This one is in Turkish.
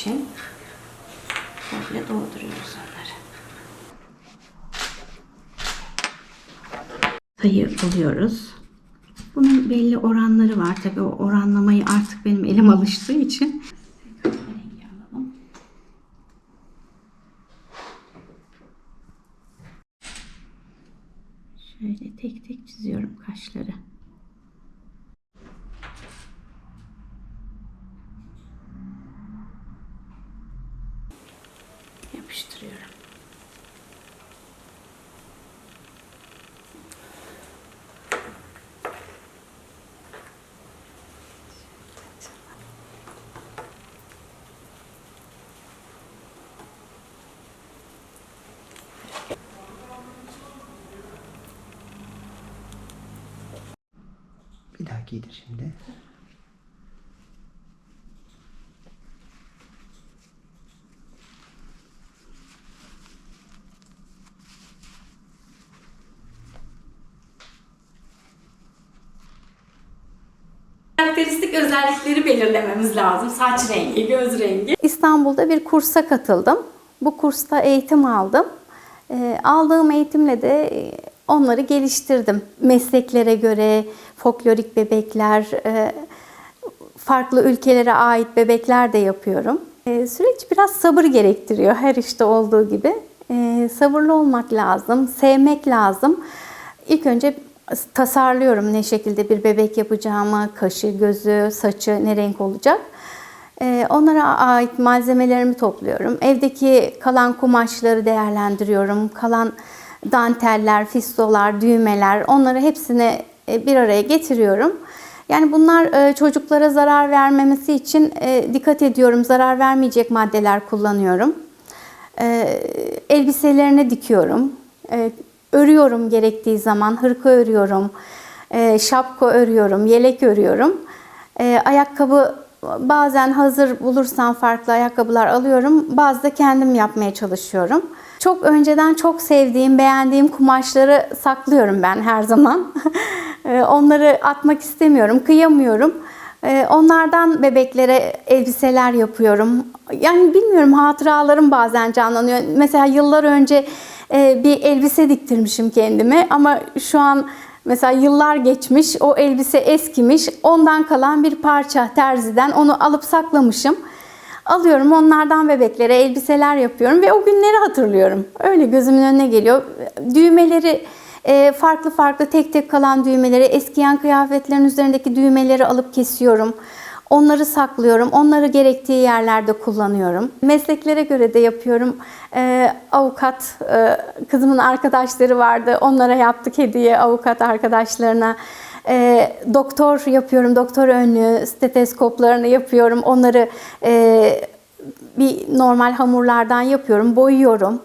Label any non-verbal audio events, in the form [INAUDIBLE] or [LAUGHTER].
için böyle dolduruyoruz onları. Sayı buluyoruz. Bunun belli oranları var. Tabii o oranlamayı artık benim elim alıştığı için. Şöyle tek tek çiziyorum kaşları. Yapıştırıyorum. Bir daha giydir şimdi. Karakteristik özellikleri belirlememiz lazım. Saç rengi, göz rengi. İstanbul'da bir kursa katıldım. Bu kursta eğitim aldım. Ee, aldığım eğitimle de e, onları geliştirdim. Mesleklere göre folklorik bebekler, e, farklı ülkelere ait bebekler de yapıyorum. E, süreç biraz sabır gerektiriyor her işte olduğu gibi. E, sabırlı olmak lazım, sevmek lazım. İlk önce tasarlıyorum ne şekilde bir bebek yapacağımı, kaşı, gözü, saçı ne renk olacak. Ee, Onlara ait malzemelerimi topluyorum. Evdeki kalan kumaşları değerlendiriyorum. Kalan danteller, fistolar, düğmeler onları hepsini e, bir araya getiriyorum. Yani bunlar e, çocuklara zarar vermemesi için e, dikkat ediyorum. Zarar vermeyecek maddeler kullanıyorum. E, Elbiselerini dikiyorum. Örüyorum gerektiği zaman. Hırka örüyorum. e, Şapka örüyorum. Yelek örüyorum. E, Ayakkabı bazen hazır bulursam farklı ayakkabılar alıyorum. Bazı da kendim yapmaya çalışıyorum. Çok önceden çok sevdiğim, beğendiğim kumaşları saklıyorum ben her zaman. [LAUGHS] E, Onları atmak istemiyorum, kıyamıyorum. E, Onlardan bebeklere elbiseler yapıyorum. Yani bilmiyorum hatıralarım bazen canlanıyor. Mesela yıllar önce bir elbise diktirmişim kendime ama şu an Mesela yıllar geçmiş, o elbise eskimiş, ondan kalan bir parça terziden onu alıp saklamışım. Alıyorum onlardan bebeklere elbiseler yapıyorum ve o günleri hatırlıyorum. Öyle gözümün önüne geliyor. Düğmeleri e, farklı farklı tek tek kalan düğmeleri, eskiyen kıyafetlerin üzerindeki düğmeleri alıp kesiyorum. Onları saklıyorum. Onları gerektiği yerlerde kullanıyorum. Mesleklere göre de yapıyorum. Ee, avukat, e, kızımın arkadaşları vardı. Onlara yaptık hediye avukat arkadaşlarına. Ee, doktor yapıyorum. Doktor önlüğü, steteskoplarını yapıyorum. Onları e, bir normal hamurlardan yapıyorum. Boyuyorum.